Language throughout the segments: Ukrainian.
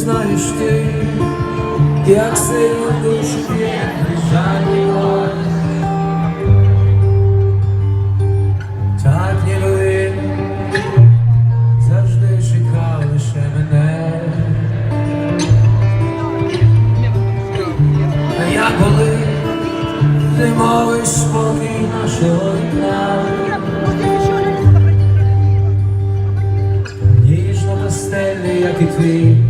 знаєш ти, як сильно душу жадний голос. Так ніби завжди чекав лише мене. Я коли зимовий спокій нашого дня. Ніжно пастельний, як і твій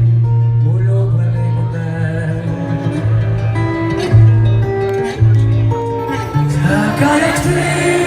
Victory!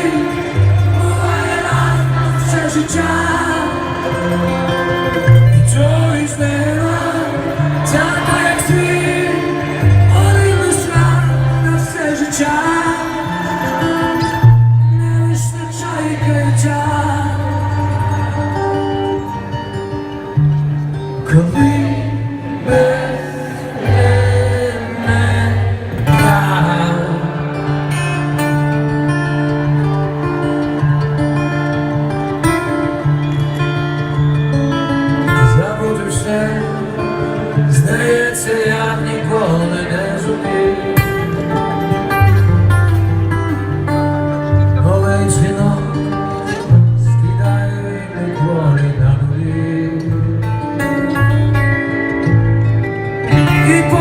Здається, я ніколи не зумів. Голий дзвінок скидаю і ніколи на нулі. І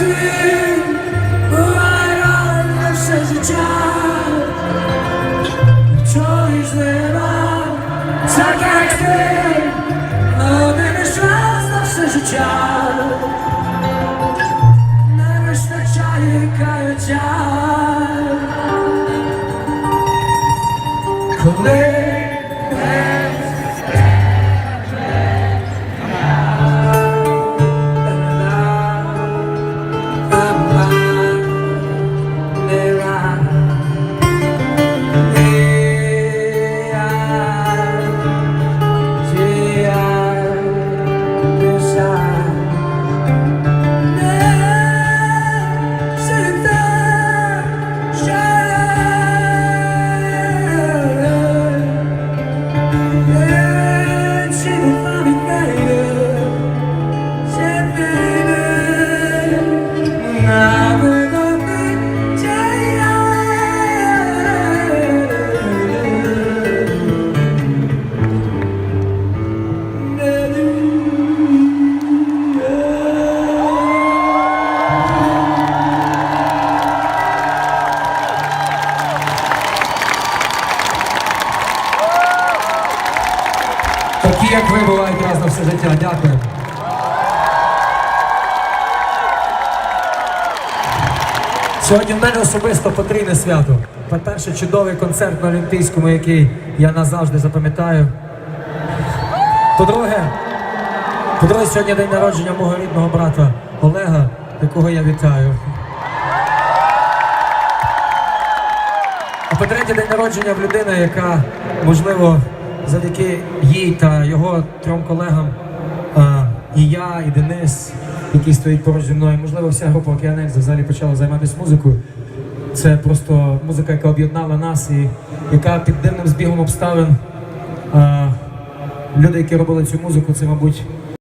Рад на все життя. Чогось нема, така, як ти, один шанс на все життя. Не вистачає каяття. Коли Такі, як ви, бувають раз на все життя. Дякую. Сьогодні в мене особисто потрійне свято. По-перше, чудовий концерт на Олімпійському, який я назавжди запам'ятаю. По-друге, по-друге, сьогодні день народження мого рідного брата Олега, якого я вітаю. А по-третє, день народження в людини, яка, можливо, завдяки їй та його трьом колегам, а, і я, і Денис, який стоїть поруч зі мною, можливо, вся група Океанельза взагалі почала займатися музикою. Це просто музика, яка об'єднала нас і яка під дивним збігом обставин. А, люди, які робили цю музику, це, мабуть,